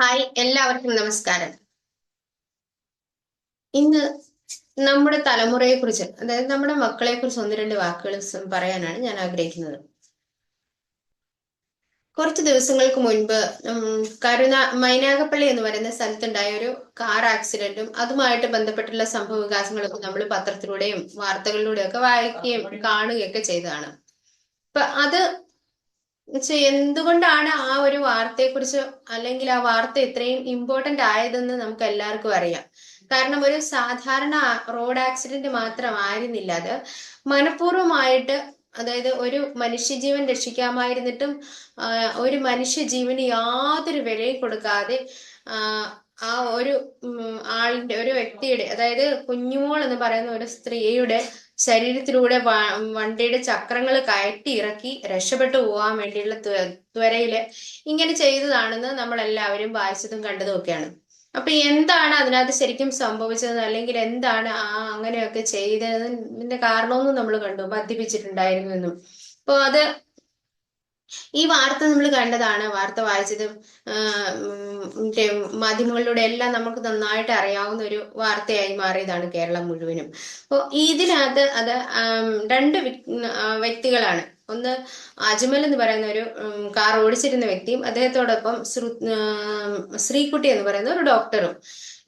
Hi എല്ലാവർക്കും നമസ്കാരം. ഇന്ന് നമ്മുടെ തലമുറയെ കുറിച്ച് അതായത് നമ്മുടെ മക്കളെ കുറിച്ച് ഒന്ന് രണ്ട് വാക്കുകൾ പറയാനാണ് ഞാൻ ആഗ്രഹിക്കുന്നത്. കുറച്ച് ദിവസങ്ങൾക്ക് മുൻപ് കരുണ മൈനാഗപ്പള്ളി എന്ന് പറയുന്ന സ്ഥലത്തുണ്ടായ ഒരു കാർ ആക്സിഡന്റും അതുമായിട്ട് ബന്ധപ്പെട്ടുള്ള സംഭവ വികാസങ്ങളൊക്കെ നമ്മൾ പത്രത്തിലൂടെയും വാർത്തകളിലൂടെയും ഒക്കെ വായിക്കുകയും കാണുകയൊക്കെ ചെയ്തതാണ്. അപ്പൊ അത് എന്തുകൊണ്ടാണ് ആ ഒരു വാർത്തയെക്കുറിച്ച് അല്ലെങ്കിൽ ആ വാർത്ത ഇത്രയും ഇമ്പോർട്ടന്റ് ആയതെന്ന് നമുക്ക് എല്ലാവർക്കും അറിയാം. കാരണം ഒരു സാധാരണ റോഡ് ആക്സിഡന്റ് മാത്രമായിരുന്നില്ല അത്. മനഃപൂർവമായിട്ട് അതായത് ഒരു മനുഷ്യജീവൻ രക്ഷിക്കാമായിരുന്നിട്ടും ഒരു മനുഷ്യജീവന് യാതൊരു വിലയും കൊടുക്കാതെ ആ ഒരു ആളിന്റെ ഒരു വ്യക്തിയുടെ അതായത് കുഞ്ഞുമോൾ എന്ന് പറയുന്ന ഒരു സ്ത്രീയുടെ ശരീരത്തിലൂടെ വണ്ടിയുടെ ചക്രങ്ങൾ കയറ്റി ഇറക്കി രക്ഷപ്പെട്ടു പോകാൻ വേണ്ടിയുള്ള ത്വരയിൽ ഇങ്ങനെ ചെയ്തതാണെന്ന് നമ്മൾ എല്ലാവരും വായിച്ചതും കണ്ടതും ഒക്കെയാണ് അപ്പൊ എന്താണ് അതിനകത്ത് ശരിക്കും സംഭവിച്ചത്? അല്ലെങ്കിൽ എന്താണ് ആ അങ്ങനെയൊക്കെ ചെയ്തതിന്റെ കാരണമൊന്നും നമ്മൾ കണ്ടു മദ്യപിച്ചിട്ടുണ്ടായിരുന്നു എന്നും അപ്പൊ അത് ഈ വാർത്ത നമ്മൾ കണ്ടതാണ് വാർത്ത വായിച്ചതും മാധ്യമങ്ങളിലൂടെ എല്ലാം നമുക്ക് നന്നായിട്ട് അറിയാവുന്ന ഒരു വാർത്തയായി മാറിയതാണ് കേരളം മുഴുവനും. അപ്പോൾ ഇതിനകത്ത് അത് രണ്ട് വ്യക്തികളാണ്. ഒന്ന് അജ്മൽ എന്ന് പറയുന്ന ഒരു കാർ ഓടിച്ചിരുന്ന വ്യക്തിയും അദ്ദേഹത്തോടൊപ്പം ശ്രീകുട്ടി എന്ന് പറയുന്ന ഒരു ഡോക്ടറും.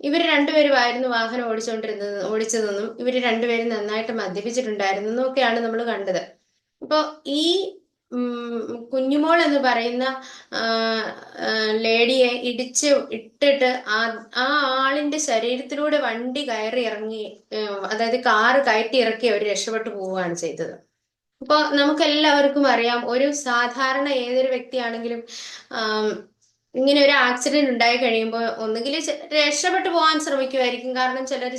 ഇവർ രണ്ടുപേരുമായിരുന്നു വാഹനം ഓടിച്ചുകൊണ്ടിരുന്നത് ഓടിച്ചതെന്നും ഇവർ രണ്ടുപേരും നന്നായിട്ട് മദ്യപിച്ചിട്ടുണ്ടായിരുന്നു എന്നൊക്കെയാണ് നമ്മൾ കണ്ടത്. അപ്പോൾ ഈ കുഞ്ഞുമോൾ എന്ന് പറയുന്ന ലേഡിയെ ഇടിച്ച് ഇട്ടിട്ട് ആ ആ ആളിന്റെ ശരീരത്തിലൂടെ വണ്ടി കയറി ഇറങ്ങി അതായത് കാറ് കയറ്റി ഇറക്കി അവർ രക്ഷപ്പെട്ടു പോവുകയാണ് ചെയ്തത്. അപ്പോൾ നമുക്ക് എല്ലാവർക്കും അറിയാം ഒരു സാധാരണ ഏതൊരു വ്യക്തിയാണെങ്കിലും ഇങ്ങനെ ഒരു ആക്സിഡന്റ് ഉണ്ടായി കഴിയുമ്പോൾ ഒന്നുകിൽ രക്ഷപ്പെട്ടു പോകാൻ ശ്രമിക്കുമായിരിക്കും കാരണം ചിലർ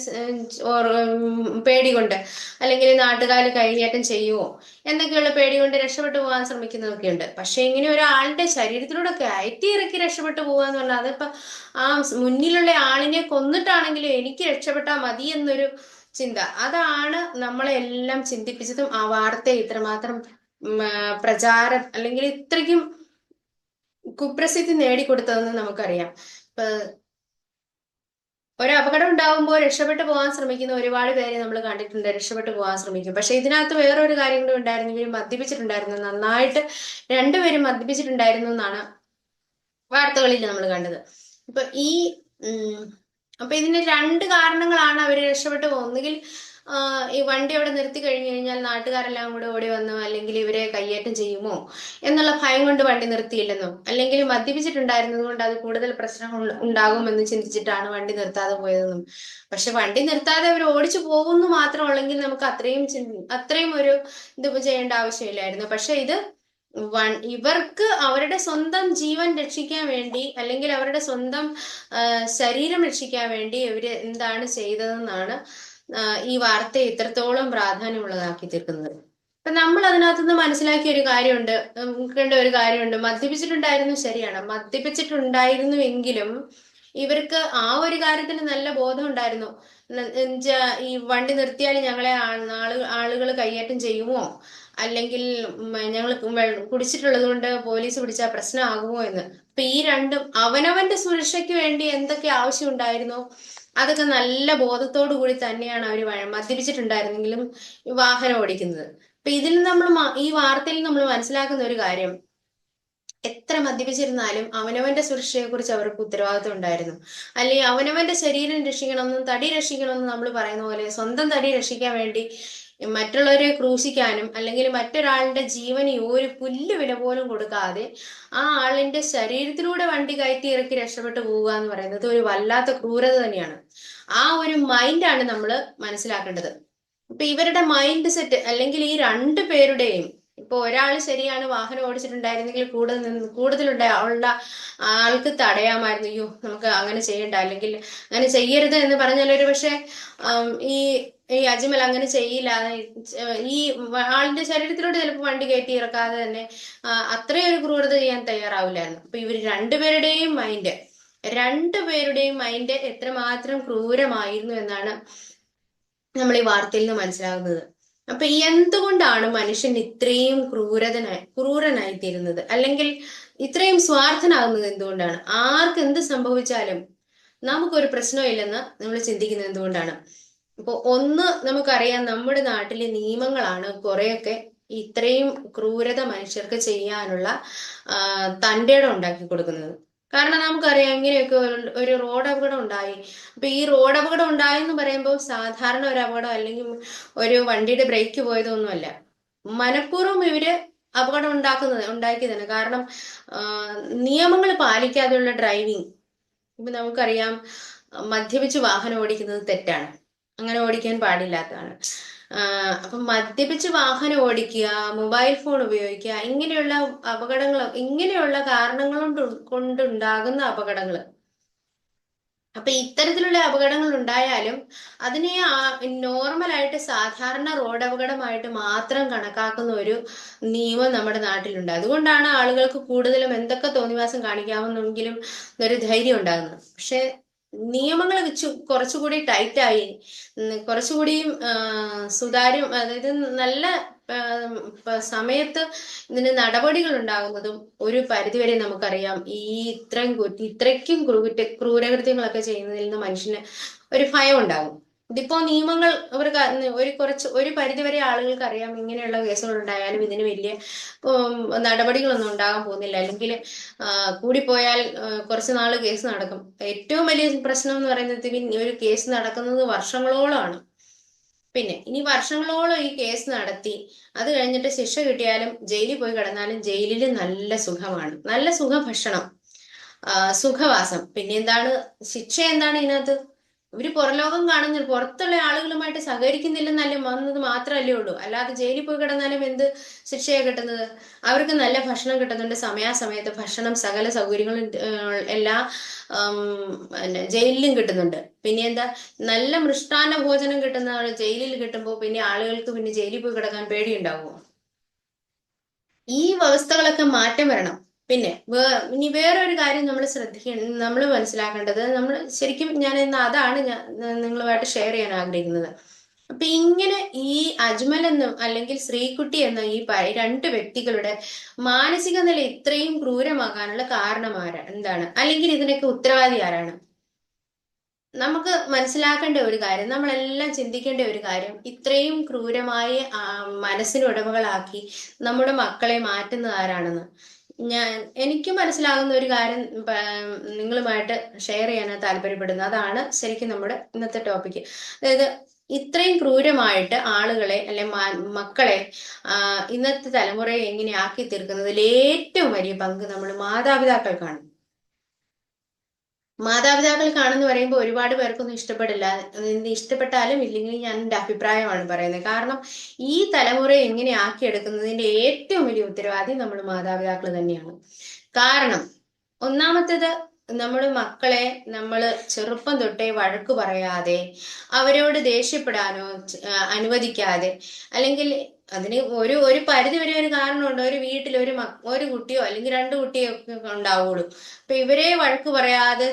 പേടി കൊണ്ട് അല്ലെങ്കിൽ നാട്ടുകാർ കൈകേറ്റം ചെയ്യുമോ എന്നൊക്കെയുള്ള പേടി കൊണ്ട് രക്ഷപ്പെട്ടു പോകാൻ ശ്രമിക്കുന്നതൊക്കെ ഉണ്ട്. പക്ഷെ ഇങ്ങനെ ഒരാളുടെ ശരീരത്തിലൂടെ കയറ്റി ഇറക്കി രക്ഷപ്പെട്ടു പോകുക എന്ന് പറഞ്ഞാൽ അതിപ്പോ ആ മുന്നിലുള്ള ആളിനെ കൊന്നിട്ടാണെങ്കിലും എനിക്ക് രക്ഷപ്പെട്ടാൽ മതി എന്നൊരു ചിന്ത. അതാണ് നമ്മളെ എല്ലാം ചിന്തിപ്പിച്ചതും ആ വാർത്തയെ ഇത്രമാത്രം പ്രചാരം അല്ലെങ്കിൽ ഇത്രയ്ക്കും കുപ്രസിദ്ധി നേടിക്കൊടുത്തതെന്ന് നമുക്കറിയാം. ഇപ്പൊ ഒരു അപകടം ഉണ്ടാകുമ്പോൾ രക്ഷപ്പെട്ടു പോകാൻ ശ്രമിക്കുന്ന ഒരുപാട് പേരെ നമ്മൾ കണ്ടിട്ടുണ്ട് രക്ഷപ്പെട്ടു പോകാൻ ശ്രമിക്കും. പക്ഷെ ഇതിനകത്ത് വേറൊരു കാര്യം കൂടി ഉണ്ടായിരുന്നു. ഇവർ മദ്യപിച്ചിട്ടുണ്ടായിരുന്നു. നന്നായിട്ട് രണ്ടുപേരും മദ്യപിച്ചിട്ടുണ്ടായിരുന്നു എന്നാണ് വാർത്തകളിൽ നമ്മൾ കണ്ടത്. ഇപ്പൊ ഈ അപ്പൊ ഇതിന് രണ്ട് കാരണങ്ങളാണ് അവർ രക്ഷപ്പെട്ടു ഒന്നുകിൽ ഈ വണ്ടി അവിടെ നിർത്തി കഴിഞ്ഞു കഴിഞ്ഞാൽ നാട്ടുകാരെല്ലാം കൂടെ ഓടി വന്നോ അല്ലെങ്കിൽ ഇവരെ കയ്യേറ്റം ചെയ്യുമോ എന്നുള്ള ഭയം കൊണ്ട് വണ്ടി നിർത്തിയില്ലെന്നോ? അല്ലെങ്കിൽ മദ്യപിച്ചിട്ടുണ്ടായിരുന്നത് കൊണ്ട് അത് കൂടുതൽ പ്രശ്നങ്ങൾ ഉണ്ടാകുമെന്ന് ചിന്തിച്ചിട്ടാണ് വണ്ടി നിർത്താതെ പോയതെന്നും. പക്ഷെ വണ്ടി നിർത്താതെ അവർ ഓടിച്ചു പോകുന്നു മാത്രമുള്ളെങ്കിൽ നമുക്ക് അത്രയും അത്രയും ഒരു ഇത് ചെയ്യേണ്ട ആവശ്യമില്ലായിരുന്നു. പക്ഷെ ഇത് വൺ ഇവർക്ക് അവരുടെ സ്വന്തം ജീവൻ രക്ഷിക്കാൻ വേണ്ടി അല്ലെങ്കിൽ അവരുടെ സ്വന്തം ശരീരം രക്ഷിക്കാൻ വേണ്ടി ഇവർ എന്താണ് ചെയ്തതെന്നാണ് ഈ വാർത്തയെ ഇത്രത്തോളം പ്രാധാന്യമുള്ളതാക്കി തീർക്കുന്നത്. അപ്പൊ നമ്മൾ അതിനകത്തുനിന്ന് മനസ്സിലാക്കിയ ഒരു കാര്യമുണ്ട് കണ്ട ഒരു കാര്യമുണ്ട്. മദ്യപിച്ചിട്ടുണ്ടായിരുന്നു ശരിയാണ്. മദ്യപിച്ചിട്ടുണ്ടായിരുന്നു എങ്കിലും ഇവർക്ക് ആ ഒരു കാര്യത്തിന് നല്ല ബോധം ഉണ്ടായിരുന്നു ഈ വണ്ടി നിർത്തിയാൽ ഞങ്ങളെ ആളുകൾ കൈയേറ്റം ചെയ്യുമോ? അല്ലെങ്കിൽ ഞങ്ങൾ കുടിച്ചിട്ടുള്ളത് കൊണ്ട് പോലീസ് പിടിച്ചാൽ പ്രശ്നമാകുമോ എന്ന്. അപ്പൊ ഈ രണ്ടും അവനവന്റെ സുരക്ഷയ്ക്ക് വേണ്ടി എന്തൊക്കെ ആവശ്യം ഉണ്ടായിരുന്നോ അതൊക്കെ നല്ല ബോധത്തോടു കൂടി തന്നെയാണ് അവർ മദ്യപിച്ചിട്ടുണ്ടായിരുന്നെങ്കിലും വാഹനം ഓടിക്കുന്നത്. അപ്പൊ ഇതിൽ നമ്മൾ ഈ വാർത്തയിൽ നമ്മൾ മനസ്സിലാക്കുന്ന ഒരു കാര്യം എത്ര മദ്യപിച്ചിരുന്നാലും അവനവന്റെ സുരക്ഷയെ കുറിച്ച് അവർക്ക് ഉത്തരവാദിത്വം ഉണ്ടായിരുന്നു. അല്ലെങ്കിൽ അവനവന്റെ ശരീരം രക്ഷിക്കണമെന്നും തടി രക്ഷിക്കണമെന്നും നമ്മൾ പറയുന്ന പോലെ സ്വന്തം തടി രക്ഷിക്കാൻ വേണ്ടി മറ്റുള്ളവരെ ക്രൂശിക്കാനും അല്ലെങ്കിൽ മറ്റൊരാളുടെ ജീവന് ഒരു പുല്ല് വില പോലും കൊടുക്കാതെ ആ ആളിന്റെ ശരീരത്തിലൂടെ വണ്ടി കയറ്റി ഇറക്കി രക്ഷപ്പെട്ടു പോവുക എന്ന് പറയുന്നത് ഒരു വല്ലാത്ത ക്രൂരത തന്നെയാണ്. ആ ഒരു മൈൻഡാണ് നമ്മൾ മനസ്സിലാക്കേണ്ടത്. ഇപ്പൊ ഇവരുടെ മൈൻഡ് സെറ്റ് അല്ലെങ്കിൽ ഈ രണ്ടു പേരുടെയും ഇപ്പൊ ഒരാൾ ശരിയാണ് വാഹനം ഓടിച്ചിട്ടുണ്ടായിരുന്നെങ്കിൽ കൂടുതൽ കൂടുതലുണ്ട് അവളുടെ ആൾക്ക് തടയാമായിരുന്നു. അയ്യോ നമുക്ക് അങ്ങനെ ചെയ്യണ്ട അല്ലെങ്കിൽ അങ്ങനെ ചെയ്യരുത് എന്ന് പറഞ്ഞാൽ ഒരു പക്ഷെ ഈ ഈ അജ്മൽ അങ്ങനെ ചെയ്യില്ല. ഈ ആളിന്റെ ശരീരത്തിലോട്ട് ചിലപ്പോൾ വണ്ടി കയറ്റി ഇറക്കാതെ തന്നെ അത്രയും ഒരു ക്രൂരത ചെയ്യാൻ തയ്യാറാവില്ലായിരുന്നു. അപ്പൊ ഇവർ രണ്ടുപേരുടെയും മൈൻഡ് രണ്ടുപേരുടെയും മൈൻഡ് എത്രമാത്രം ക്രൂരമായിരുന്നു എന്നാണ് നമ്മൾ ഈ വാർത്തയിൽ നിന്ന് മനസ്സിലാകുന്നത്. അപ്പൊ എന്തുകൊണ്ടാണ് മനുഷ്യൻ ഇത്രയും ക്രൂരതനായി ക്രൂരനായി തീരുന്നത് അല്ലെങ്കിൽ ഇത്രയും സ്വാർത്ഥനാകുന്നത് എന്തുകൊണ്ടാണ്? ആർക്ക് എന്ത് സംഭവിച്ചാലും നമുക്കൊരു പ്രശ്നമില്ലെന്ന് നമ്മൾ ചിന്തിക്കുന്നത് എന്തുകൊണ്ടാണ്? അപ്പോൾ ഒന്ന് നമുക്കറിയാം നമ്മുടെ നാട്ടിലെ നിയമങ്ങളാണ് കുറെയൊക്കെ ഇത്രയും ക്രൂരത മനുഷ്യർക്ക് ചെയ്യാനുള്ള തന്റെ ഉണ്ടാക്കി കൊടുക്കുന്നത്. കാരണം നമുക്കറിയാം ഇങ്ങനെയൊക്കെ ഒരു റോഡ് അപകടം ഉണ്ടായി. അപ്പൊ ഈ റോഡ് അപകടം ഉണ്ടായി എന്ന് പറയുമ്പോൾ സാധാരണ ഒരു അപകടം അല്ലെങ്കിൽ ഒരു വണ്ടിയുടെ ബ്രേക്ക് പോയതൊന്നുമല്ല മനഃപൂർവം ഇവർ അപകടം ഉണ്ടാക്കുന്നത് ഉണ്ടാക്കിയതാണ്. കാരണം നിയമങ്ങൾ പാലിക്കാതെയുള്ള ഡ്രൈവിംഗ് ഇപ്പൊ നമുക്കറിയാം മദ്യപിച്ച് വാഹനം ഓടിക്കുന്നത് തെറ്റാണ്. അങ്ങനെ ഓടിക്കാൻ പാടില്ലാത്തതാണ്. അപ്പം മദ്യപിച്ച് വാഹനം ഓടിക്കുക മൊബൈൽ ഫോൺ ഉപയോഗിക്കുക ഇങ്ങനെയുള്ള അപകടങ്ങൾ ഇങ്ങനെയുള്ള കാരണങ്ങൾ കൊണ്ടുണ്ടാകുന്ന അപകടങ്ങൾ അപ്പൊ ഇത്തരത്തിലുള്ള അപകടങ്ങൾ ഉണ്ടായാലും അതിനെ നോർമലായിട്ട് സാധാരണ റോഡ് അപകടമായിട്ട് മാത്രം കണക്കാക്കുന്ന ഒരു നിയമം നമ്മുടെ നാട്ടിലുണ്ട്. അതുകൊണ്ടാണ് ആളുകൾക്ക് കൂടുതലും എന്തൊക്കെ തോന്നിവാസം കാണിക്കാമെന്നെങ്കിലും ഒരു ധൈര്യം ഉണ്ടാകുന്നത്. പക്ഷെ നിയമങ്ങൾ വെച്ച് കുറച്ചുകൂടി ടൈറ്റായി കുറച്ചുകൂടി സുതാര്യം അതായത് നല്ല സമയത്ത് ഇതിന് നടപടികൾ ഉണ്ടാകുന്നതും ഒരു പരിധിവരെ നമുക്കറിയാം. ഈ ഇത്രയും ഇത്രയ്ക്കും ക്രൂര ക്രൂരകൃത്യങ്ങളൊക്കെ ചെയ്യുന്നതിൽ നിന്ന് മനുഷ്യന് ഒരു ഭയം ഉണ്ടാകും ഇതിപ്പോ നിയമങ്ങൾ അവർക്ക് ഒരു കുറച്ച് ഒരു പരിധിവരെ ആളുകൾക്ക് അറിയാം ഇങ്ങനെയുള്ള കേസുകൾ ഉണ്ടായാലും ഇതിന് വലിയ നടപടികളൊന്നും ഉണ്ടാകാൻ പോകുന്നില്ല. അല്ലെങ്കിൽ കൂടിപ്പോയാൽ കുറച്ച് നാൾ കേസ് നടക്കും. ഏറ്റവും വലിയ പ്രശ്നം എന്ന് പറയുന്നത് ഒരു കേസ് നടക്കുന്നത് വർഷങ്ങളോളമാണ്. പിന്നെ ഇനി വർഷങ്ങളോളം ഈ കേസ് നടത്തി അത് കഴിഞ്ഞിട്ട് ശിക്ഷ കിട്ടിയാലും ജയിലിൽ പോയി കിടന്നാലും ജയിലിൽ നല്ല സുഖമാണ്. നല്ല സുഖഭക്ഷണം സുഖവാസം. പിന്നെ എന്താണ്? ശിക്ഷ എന്താണ് ഇതിനകത്ത്? ഇവർ പുറലോകം കാണുന്നില്ല പുറത്തുള്ള ആളുകളുമായിട്ട് സഹകരിക്കുന്നില്ലെന്നല്ലേ വന്നത് മാത്രമല്ലേ ഉള്ളൂ. അല്ലാതെ ജയിലിൽ പോയി കിടന്നാലും എന്ത് ശിക്ഷയാണ് കിട്ടുന്നത്? അവർക്ക് നല്ല ഭക്ഷണം കിട്ടുന്നുണ്ട് സമയാസമയത്ത്. ഭക്ഷണം സകല സൗകര്യങ്ങളും എല്ലാ ജയിലിലും കിട്ടുന്നുണ്ട്. പിന്നെ എന്താ? നല്ല മൃഷ്ടാന്ന ഭോജനം കിട്ടുന്ന ജയിലിൽ കിട്ടുമ്പോൾ പിന്നെ ആളുകൾക്ക് പിന്നെ ജയിലിൽ പോയി കിടക്കാൻ പേടിയുണ്ടാവുമോ? ഈ വ്യവസ്ഥകളൊക്കെ മാറ്റം വരണം. പിന്നെ ഇനി വേറൊരു കാര്യം നമ്മൾ ശ്രദ്ധിക്കേണ്ട നമ്മൾ മനസ്സിലാക്കേണ്ടത് നമ്മൾ ശരിക്കും ഞാൻ ഇന്ന് അതാണ് ഞാൻ നിങ്ങളുമായിട്ട് ഷെയർ ചെയ്യാൻ ആഗ്രഹിക്കുന്നത്. അപ്പൊ ഇങ്ങനെ ഈ അജ്മൽ എന്നും അല്ലെങ്കിൽ ശ്രീകുട്ടി എന്ന ഈ രണ്ട് വ്യക്തികളുടെ മാനസിക നില ഇത്രയും ക്രൂരമാകാനുള്ള കാരണം ആരാ എന്താണ്? അല്ലെങ്കിൽ ഇതിനൊക്കെ ഉത്തരവാദി ആരാണ്? നമുക്ക് മനസ്സിലാക്കേണ്ട ഒരു കാര്യം നമ്മളെല്ലാം ചിന്തിക്കേണ്ട ഒരു കാര്യം ഇത്രയും ക്രൂരമായി മനസ്സിനുടമകളാക്കി നമ്മുടെ മക്കളെ മാറ്റുന്നത് ആരാണെന്ന്. ഞാൻ എനിക്ക് മനസ്സിലാകുന്ന ഒരു കാര്യം നിങ്ങളുമായിട്ട് ഷെയർ ചെയ്യാനാണ് താല്പര്യപ്പെടുന്നത്. അതാണ് ശരിക്കും നമ്മുടെ ഇന്നത്തെ ടോപ്പിക് അതായത് ഇത്രയും ക്രൂരമായിട്ട് ആളുകളെ അല്ലെ മക്കളെ ഇന്നത്തെ തലമുറയെ എങ്ങനെ ആക്കി തീർക്കുന്നതിൽ ഏറ്റവും വലിയ പങ്ക് നമ്മൾ മാതാപിതാക്കൾക്കാണ്. മാതാപിതാക്കൾ കാണുന്നു പറയുമ്പോൾ ഒരുപാട് പേർക്കൊന്നും ഇഷ്ടപ്പെടില്ല. ഇഷ്ടപ്പെട്ടാലും ഇല്ലെങ്കിൽ ഞാൻ എന്റെ അഭിപ്രായമാണ് പറയുന്നത്. കാരണം ഈ തലമുറയെ എങ്ങനെ ആക്കിയെടുക്കുന്നതിന്റെ ഏറ്റവും വലിയ ഉത്തരവാദി നമ്മൾ മാതാപിതാക്കൾ തന്നെയാണ്. കാരണം ഒന്നാമത്തേത് നമ്മൾ മക്കളെ നമ്മൾ ചെറുപ്പം തൊട്ടേ വഴക്ക് പറയാതെ അവരോട് ദേഷ്യപ്പെടാനോ അനുവദിക്കാതെ അല്ലെങ്കിൽ അതിന് ഒരു ഒരു പരിധി വരെ ഒരു കാരണമുണ്ട്. ഒരു വീട്ടിൽ ഒരു ഒരു കുട്ടിയോ അല്ലെങ്കിൽ രണ്ട് കുട്ടിയോ ഒക്കെ ഉണ്ടാവുള്ളൂ. അപ്പൊ ഇവരെ വഴക്ക് പറയാതെ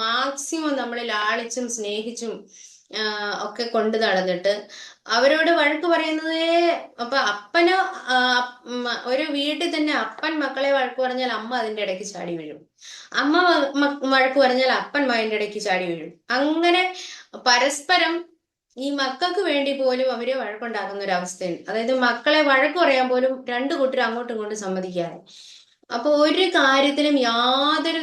മാക്സിമം നമ്മൾ ലാളിച്ചും സ്നേഹിച്ചും ഒക്കെ കൊണ്ടു നടന്നിട്ട് അവരോട് വഴക്ക് പറയുന്നതേ അപ്പൊ അപ്പനോ ഒരു വീട്ടിൽ തന്നെ അപ്പൻ മക്കളെ വഴക്ക് പറഞ്ഞാൽ അമ്മ അതിന്റെ ഇടയ്ക്ക് ചാടി വീഴും. അമ്മ വഴക്ക് പറഞ്ഞാൽ അപ്പൻ അതിന്റെ ഇടയ്ക്ക് ചാടി വീഴും. അങ്ങനെ പരസ്പരം ഈ മക്കൾക്ക് വേണ്ടി പോലും അവർ വഴക്കുണ്ടാക്കുന്ന ഒരു അവസ്ഥയാണ് അതായത് മക്കളെ വഴക്ക് പറയാൻ പോലും രണ്ടു കൂട്ടരും അങ്ങോട്ടും ഇങ്ങോട്ടും സമ്മതിക്കാതെ. അപ്പൊ ഒരു കാര്യത്തിലും യാതൊരു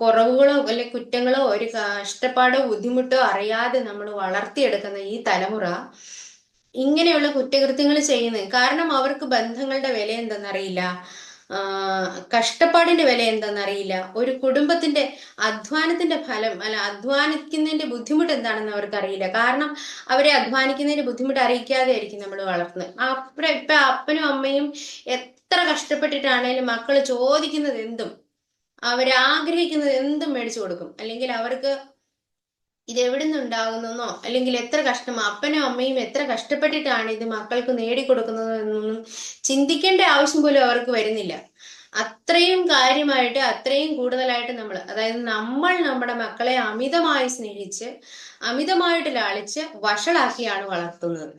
കുറവുകളോ അല്ലെ കുറ്റങ്ങളോ ഒരു കഷ്ടപ്പാടോ ബുദ്ധിമുട്ടോ അറിയാതെ നമ്മൾ വളർത്തിയെടുക്കുന്ന ഈ തലമുറ ഇങ്ങനെയുള്ള കുറ്റകൃത്യങ്ങൾ ചെയ്യുന്നത് കാരണം അവർക്ക് ബന്ധങ്ങളുടെ വില എന്തെന്നറിയില്ല. കഷ്ടപ്പാടിന്റെ വില എന്താണെന്നറിയില്ല. ഒരു കുടുംബത്തിന്റെ അധ്വാനത്തിന്റെ ഫലം അല്ല അധ്വാനിക്കുന്നതിന്റെ ബുദ്ധിമുട്ട് എന്താണെന്ന് അവർക്ക് അറിയില്ല കാരണം അവരെ അധ്വാനിക്കുന്നതിന്റെ ബുദ്ധിമുട്ട് അറിയിക്കാതെ ആയിരിക്കും നമ്മൾ വളർത്തുന്നത് അപ്പഴ ഇപ്പൊ അപ്പനും അമ്മയും എത്ര കഷ്ടപ്പെട്ടിട്ടാണേലും മക്കൾ ചോദിക്കുന്നത് എന്തും അവരാഗ്രഹിക്കുന്നത് എന്തും മേടിച്ചു കൊടുക്കും. അല്ലെങ്കിൽ അവർക്ക് ഇത് എവിടെ നിന്നുണ്ടാകുന്നോ അല്ലെങ്കിൽ എത്ര കഷ്ടം അപ്പനും അമ്മയും എത്ര കഷ്ടപ്പെട്ടിട്ടാണ് ഇത് മക്കൾക്ക് നേടിക്കൊടുക്കുന്നത് എന്നൊന്നും ചിന്തിക്കേണ്ട ആവശ്യം പോലും അവർക്ക് വരുന്നില്ല. അത്രയും കാര്യമായിട്ട് അത്രയും കൂടുതലായിട്ട് നമ്മൾ അതായത് നമ്മൾ നമ്മുടെ മക്കളെ അമിതമായി സ്നേഹിച്ച് അമിതമായിട്ട് ലാളിച്ച് വഷളാക്കിയാണ് വളർത്തുന്നത്.